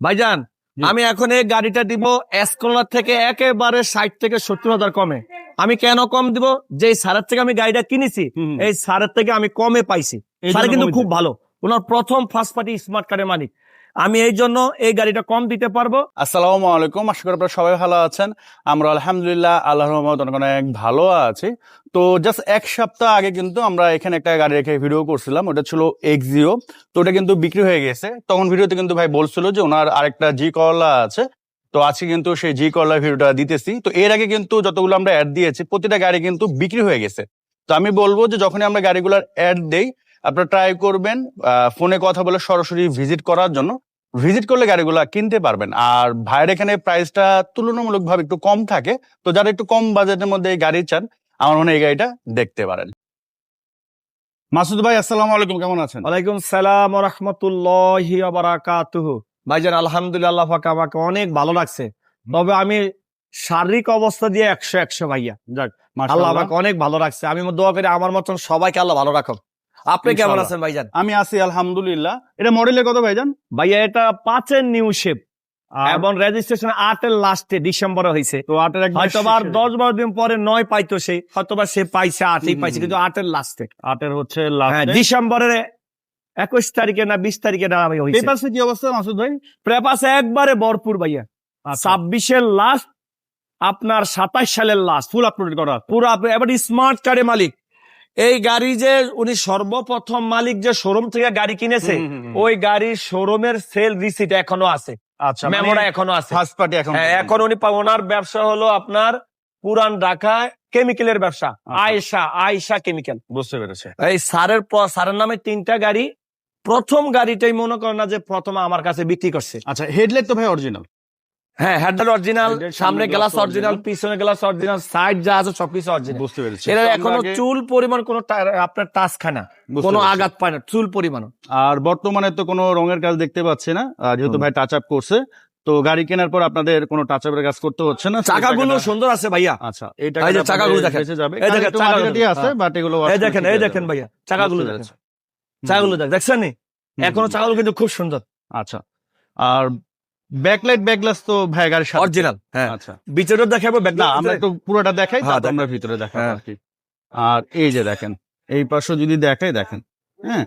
ভাইজান আমি এখন এই গাড়িটা দিব এসকোলার থেকে একেবারে ষাট থেকে সত্তর হাজার কমে। আমি কেন কম দিব? যে সারের থেকে আমি গাড়িটা কিনেছি এই সারের থেকে আমি কমে পাইছি। সারে কিন্তু খুব ভালো। ওনার প্রথম ফার্স্ট পার্টি স্মার্ট কার্ডের মালিক। আমি এই জন্য এই গাড়িটা কম দিতে পারব। আসসালামু আলাইকুম, আশা করি আপনারা সবাই ভালো আছেন। আমরা আলহামদুলিল্লাহ আল্লাহর রহমত অনেক ভালো আছি। তো জাস্ট এক সপ্তাহ আগে কিন্তু আমরা এখানে একটা গাড়ি রেখে ভিডিও করছিলাম, ওটা ছিল এক্সিও তো ওটা কিন্তু বিক্রি হয়ে গেছে। তখন ভিডিওতে কিন্তু ভাই বলছিল যে ওনার আরেকটা জি করলা আছে। তো আজকে কিন্তু সেই জি করলা ভিডিওটা দিতেছি। তো এর আগে কিন্তু যতগুলো আমরা অ্যাড দিয়েছি, প্রতিটা গাড়ি কিন্তু বিক্রি হয়ে গেছে। তো আমি বলব যে যখনই আমরা গাড়িগুলোর অ্যাড দেই, আপনারা ট্রাই করবেন ফোনে কথা বলে সরাসরি ভিজিট করার জন্য। ভিজিট করলে গাড়িগুলো কিনতে পারবেন। আর ভাইয়ের এখানে প্রাইসটা তুলনামূলকভাবে একটু কম থাকে। তো যারা একটু কম বাজেটের মধ্যে এই গাড়ি চান আমার মনে হয় এই গাড়িটা দেখতে পারেন। মাসুদ ভাই আসসালামু আলাইকুম কেমন আছেন? ওয়ালাইকুম সালাম রহমতুল্লাহি বারাকাতুহু। ভাইজান আলহামদুলিল্লাহ পাক আমাকে অনেক ভালো লাগছে তবে আমি শারীরিক অবস্থা দিয়ে একশো একশো ভাইয়া। যাক আল্লাহ মাশাআল্লাহ আমাকে অনেক ভালো রাখছে। আমি দোয়া করি আমার মতন সবাইকে আল্লাহ ভালো রাখো আপনি কেমন আছেন ভাইজান? আমি আছি আলহামদুলিল্লাহ। এটা মডেলে কত ভাইজান? ভাইয়া এটা পাঁচের নিউ শেপ এবং রেজিস্ট্রেশন আটের লাস্টে ডিসেম্বরে হয়েছে। তো আটের হয়তো আর দশ বারো দিন পরে নয় পাইতো সে হয়তো বা সে পাইছে আটই পাইছে কিন্তু আটের লাস্টে আটের হচ্ছে হ্যাঁ ডিসেম্বরের একুশ তারিখে না বিশ তারিখে না আমি হয়েছে। পেপারসে কি অবস্থা মাসুদ ভাই? প্রেপাস একবারে ভরপুর ভাইয়া। আচ্ছা। ছাব্বিশের লাস্ট আপনার সাতাশ সালের লাস্ট ফুল আপলোড করা। পুরো এবার স্মার্ট কার্ডের মালিক। এই গাড়ি যে উনি সর্বপ্রথম মালিক যে শোরুম থেকে গাড়ি কিনেছে। ওই গাড়ির শোরুমের সেল রিসিট এখনও আছে। আচ্ছা মেমোরা এখনও আছে। ফার্স্ট পার্টি এখন হ্যাঁ, এখন উনি ওনার ব্যবসা হলো আপনার পুরান ঢাকায় কেমিক্যালের ব্যবসা। আয়সা আয়সা কেমিক্যাল বুঝতে পেরেছে। এই সারের সারের নামে তিনটা গাড়ি প্রথম গাড়িটাই মনে করেন না যে প্রথম আমার কাছে বিক্রি করছে। আচ্ছা হেডলাইট তো ভাই অরিজিনাল হ্যাঁ হেডলাইট অরিজিনাল সামনে গ্লাস অরিজিনাল পিছনে গ্লাস অরিজিনাল সাইড যা আছে সবকিছু অরিজিনাল বুঝতে পেরেছি। আমরা এখনও চুল পরিমাণ কোনো আপনার টাচ খানা বুঝতে কোনো আঘাত পায় না চুল পরিমাণ আর বর্তমানে তো কোনো রঙের কাজ দেখতে পাচ্ছি না যেহেতু ভাই টাচ আপ করছে তো গাড়ি কেনার পর আপনাদের কোনো টাচ আপের কাজ করতে হচ্ছে না? চাকাগুলো সুন্দর আছে ভাইয়া। আচ্ছা এই চাকাগুলো দেখেন। যাবে। এই দেখেন, চাকাগুলো আছে। বাট এগুলো এই দেখেন এই দেখেন ভাইয়া চাকাগুলো দেখেন। চাকাগুলো দেখ দেখছেন এখনও চাকাগুলো কিন্তু খুব সুন্দর। আচ্ছা আর ব্যাকলাইট ব্যাকগ্লাস তো ভাই গাড়ির সাথে। অরিজিনাল হ্যাঁ। আচ্ছা। ভিতরে দেখাবো না আমরা একটু পুরোটা দেখাই হ্যাঁ, তারপর আমরা ভিতরে দেখাবো হ্যাঁ। আর কি আর এই যে দেখেন এই পাশে যদি দেখাই দেখেন হ্যাঁ।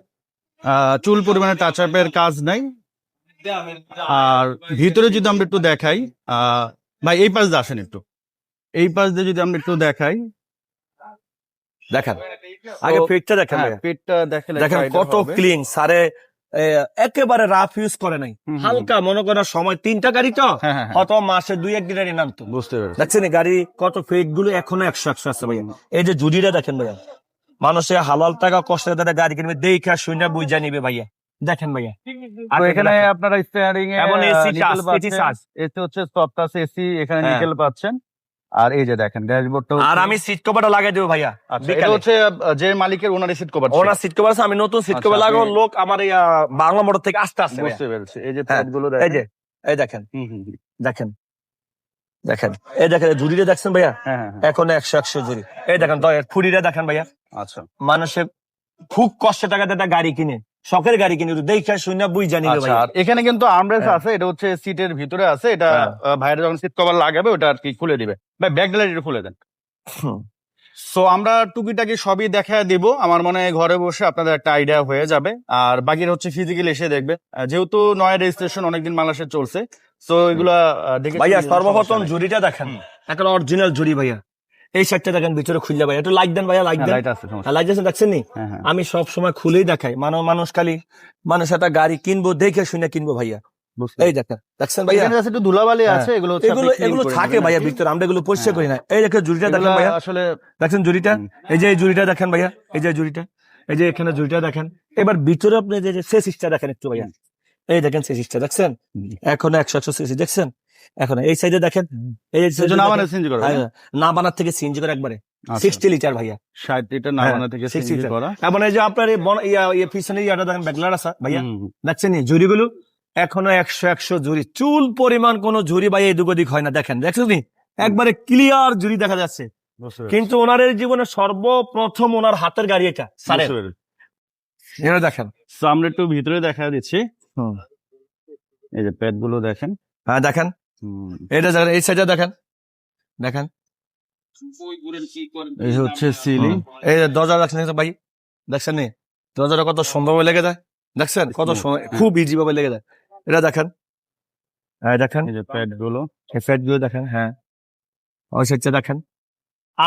আহ, চুল পরিমাণে টাচ আপের কাজ নাই। আর ভিতরে যদি আমরা একটু দেখাই আহ, ভাই এই পাশ দিয়ে আসেন একটু। এই পাশ দিয়ে যদি আমরা একটু দেখাই। দেখেন। আগে পেটটা দেখেন হ্যাঁ, পেটটা দেখেন কত ক্লিন সারে একেবারে রাফ ইউজ করে নাই। হালকা মনে করার সময় তিনটা গাড়ি তো? হ্যাঁ হ্যাঁ হ্যাঁ, কত মাসে দুই এক দিনের নামতো বুঝতে পেরেছি। দেখছেন গাড়ি কত ফেকগুলো এখনও একশো একশো আছে ভাইয়া। এই যে জুডিটা দেখেন ভাইয়া। মানুষে হালাল টাকা কষ্টের টাকা গাড়ি কিনবে দেখা শুনে বুঝা নিবে ভাইয়া। দেখেন ভাইয়া। তো এখানে আপনারা স্টিয়ারিং এ এবং AC নিকেল টাচ, AC পাচ্ছেন। টাচ। এসি হচ্ছে সফট এসি এখানে। নিকেল পাচ্ছেন। আর এই যে দেখেন ড্যাশবোর্ডটা আর আমি সিট কভারটা দেবো ভাইয়া আচ্ছা এটা হচ্ছে যে মালিকের owner seat cover owner seat cover আছে আমি নতুন সিট আচ্ছা, কভার লাগাবো লোক আমার বাংলা মোটর থেকে আসতে আসছে বুঝতে পেরেছি। এই যে হ্যাঁ, এই দেখেন। যে এই দেখেন। দেখেন দেখেন এই দেখেন জুড়িটা দেখছেন ভাইয়া? হ্যাঁ হ্যাঁ। এখন একশো একশো জুড়ি এই দেখেন ফুড়িটা দেখেন ভাইয়া। আচ্ছা। মানুষের খুব কষ্ট টাকাতে একটা গাড়ি কিনে। শখের গাড়ি কিনে দেখে শুনে বুঝ জানি এখানে কিন্তু আর্মরেস্ট হ্যাঁ। আছে এটা হচ্ছে সিটের ভিতরে আছে এটা হ্যাঁ। ভাইরা যখন সিট কভার লাগাবে ওটা আর কি খুলে দিবে। ভাই ব্যাক গ্যালারিটা খুলে দেন। সো আমরা টুকিটাকি সবই দেখা দিব আমার মনে হয় ঘরে বসে আপনাদের একটা আইডিয়া হয়ে যাবে। আর বাকিটা হচ্ছে ফিজিক্যালি এসে দেখবে। যেহেতু নয় রেজিস্ট্রেশন অনেকদিন বাংলাদেশে চলছে সো এগুলা দেখে ভাইয়া সর্বপ্রথম জুড়িটা দেখেন। এখন অরিজিনাল জুড়ি ভাইয়া। এই সাইডটা দেখেন ভিতরে খুললে ভাইয়া একটু লাইক দেন ভাইয়া লাইক হ্যাঁ, দেন। লাইট আছে লাইক দিয়েছেন দেখছেন নি। হ্যাঁ হ্যাঁ। আমি সব সময় খুলেই দেখাই। মানুষ মানুষ খালি মানুষ একটা গাড়ি কিনবো দেখে শুনে কিনবো ভাইয়া। এই দেখেন দেখছেন ভাইয়া? এখানে আছে একটু ধুলাবালি হ্যাঁ। আছে এগুলো এগুলো এগুলো থাকে ভাইয়া ভিতরে আমরা এগুলো পরিষ্কার হ্যাঁ। করি না। এই দেখেন জুড়িটা দেখেন ভাইয়া। আসলে দেখছেন জুড়িটা? এই যে এই জুড়িটা দেখেন ভাইয়া এই যে জুড়িটা। এই যে এখানে জুড়িটা দেখেন। এবার ভিতরে আপনি যে যে সেসিসটা দেখেন একটু ভাইয়া। এই দেখেন সেসিসটা দেখছেন? এখন একশো একশো সিসি দেখছেন? এখন এই সাইডে দেখেন এই side এ সেজন্য দেখেন। করা হ্যাঁ, না বানার থেকে সিএনজি করে একবারে। আচ্ছা। সিক্সটি লিটার ভাইয়া। ষাট লিটার না হ্যাঁ, বানা থেকে 60 করা। এবং এই যে আপনার এই বন- ইয়া পিছনে ইয়াটা দেখেন ব্যাগলার আছে ভাইয়া। দেখছেন নি? ঝুড়িগুলো এখনও একশো একশো ঝুড়ি। চুল পরিমাণ কোন ঝুড়ি ভাই এদিক ওদিক হয় না দেখেন। দেখছেন নি? একবারে ক্লিয়ার ঝুড়ি দেখা যাচ্ছে। কিন্তু ওনার এই জীবনে সর্বপ্রথম ওনার হাতের গাড়ি এটা বুঝতে এটা দেখেন। আমরা একটু ভিতরে দেখা দিচ্ছি। এই যে প্যাডগুলো দেখেন। হ্যাঁ দেখেন। এটা দেখেন এই সাইডটা দেখেন। দেখেন। এই হচ্ছে সিলিং এই দরজা দেখছেন ভাই? দেখছেন নি? দরজাটা কত সুন্দরভাবে লেগে যায়। দেখছেন? কত। খুব ইজি ভাবে লেগে যায়। এটা দেখেন। হ্যাঁ দেখেন। এই যে প্যাডগুলো। এফেক্টগুলো দেখেন হ্যাঁ। ওই সাইডটা দেখেন।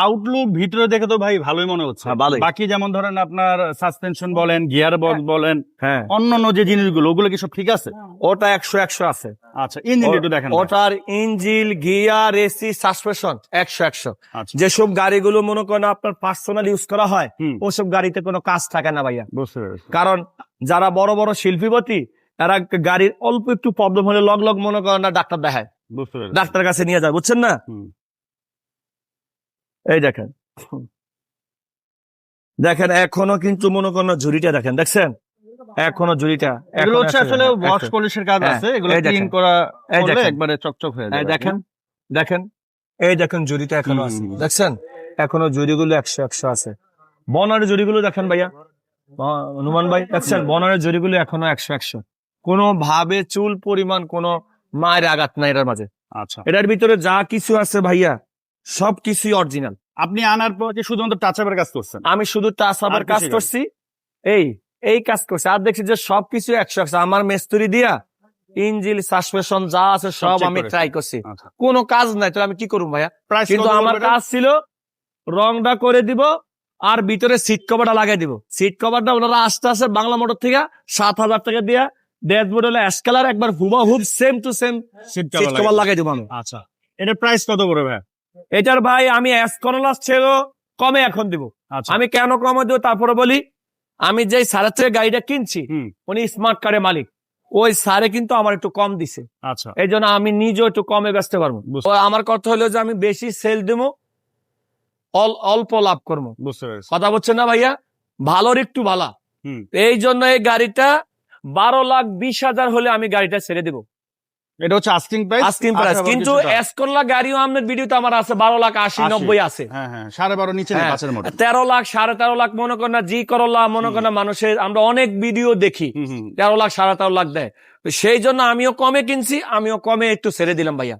আউটলুক ভিতরে দেখে তো ভাই ভালোই মনে হচ্ছে। হ্যাঁ, বাকি যেমন ধরেন আপনার সাসপেনশন বলেন গিয়ার বক্স বলেন হ্যাঁ। অন্যান্য যে জিনিসগুলো ওগুলো কি সব ঠিক আছে? ওটা একশো একশো আছে। আচ্ছা ইঞ্জিন একটু দেখেন ওটার ইঞ্জিল গিয়ার এসি সাসপেনশন একশো একশো। আচ্ছা। যেসব গাড়িগুলো মনে করেন আপনার পার্সোনাল ইউজ করা হয়। ওসব গাড়িতে কোনো কাজ থাকে না ভাইয়া। বুঝতে কারণ যারা বড় বড় শিল্পীপতি তারা গাড়ির অল্প একটু প্রবলেম হলে লগ লগ মনে করেন না ডাক্তার দেখায়। ডাক্তার কাছে নিয়ে যায় বুঝছেন না। এই দেখেন। দেখেন এখনও কিন্তু মনে করেন ঝুড়িটা দেখেন দেখছেন? এখনও ঝুড়িটা এগুলো হচ্ছে আসলে ওয়াশ পলিশের কাজ হ্যাঁ, আছে এগুলো ক্লিন করা করলে একবারে চকচক হয়ে যাবে। দেখেন দেখেন এই দেখেন জুড়িটা এখনও আছে। দেখছেন? এখনও জুড়িগুলো একশো একশো আছে। বনারের জুড়িগুলো দেখেন ভাইয়া। হনুমান ভাই দেখছেন? বনারের জুড়িগুলো এখনও একশো একশো। কোনো ভাবে চুল পরিমাণ কোনো মায়ের আঘাত নাই এটার মাঝে। আচ্ছা। এটার ভিতরে যা কিছু আছে ভাইয়া সব কিছুই অরিজিনাল আপনি আনার পর কি শুধুমাত্র টাচ আপের কাজ করছেন। আমি শুধু টাচ আর কাজ করছি। এই এই কাজ করছি। আর দেখছি যে সবকিছু একশো একশো। আমার মেস্তুরি দিয়া ইঞ্জিল সাসপেনশন যা আছে সব আমি ট্রাই করছি। আচ্ছা। কোনো কাজ নাই তো আমি কি করব ভাইয়া? কিন্তু আমার কাজ ছিল রংটা করে দিব আর ভিতরে সিট কভারটা লাগাই দিব। সিট কভারটা ওনারা আস্তে আস্তে বাংলা মোটর থেকে সাত হাজার টাকা দিয়া ড্যাশবোর্ড হলো অ্যাশ কালার একবার হুবাহুব same to same seat cover লাগাই দিব। আমি। আচ্ছা। এটার প্রাইস কত করে ভাই এটার ভাই আমি ছেড়েও কমে এখন দিব। আচ্ছা। আমি কেন কমে দেবো তারপরে বলি আমি যেই সারের থেকে গাড়িটা কিনছি উনি স্মার্ট কার্ডের মালিক। ওই সারে কিন্তু আমার একটু কম দিছে। আচ্ছা। এই জন্য আমি নিজেও একটু কমে বেচতে পারব। আমার কথা হলো যে আমি বেশি সেল দেবো অল- অল্প লাভ করব। কথা বলছেন না ভাইয়া? ভালোর একটু ভালা এই জন্য এই গাড়িটা বারো লাখ বিশ হাজার হলে আমি গাড়িটা ছেড়ে দেবো। এটা হচ্ছে আস্কিং প্রাইস আস্কিং প্রাইস কিন্তু এসকোলা গাড়িও আপনার ভিডিওতে আমার আছে বারো লাখ আশি। নব্বই আছে হ্যাঁ হ্যাঁ সাড়ে বারো নিচে হ্যাঁ। পাঁচের তেরো লাখ সাড়ে তেরো লাখ মনে করেন জি করলা মনে করেন না মানুষের আমরা অনেক ভিডিও দেখি। তেরো লাখ সাড়ে তেরো লাখ দেয় সেই জন্য আমিও কমে কিনছি আমিও কমে একটু ছেড়ে দিলাম ভাইয়া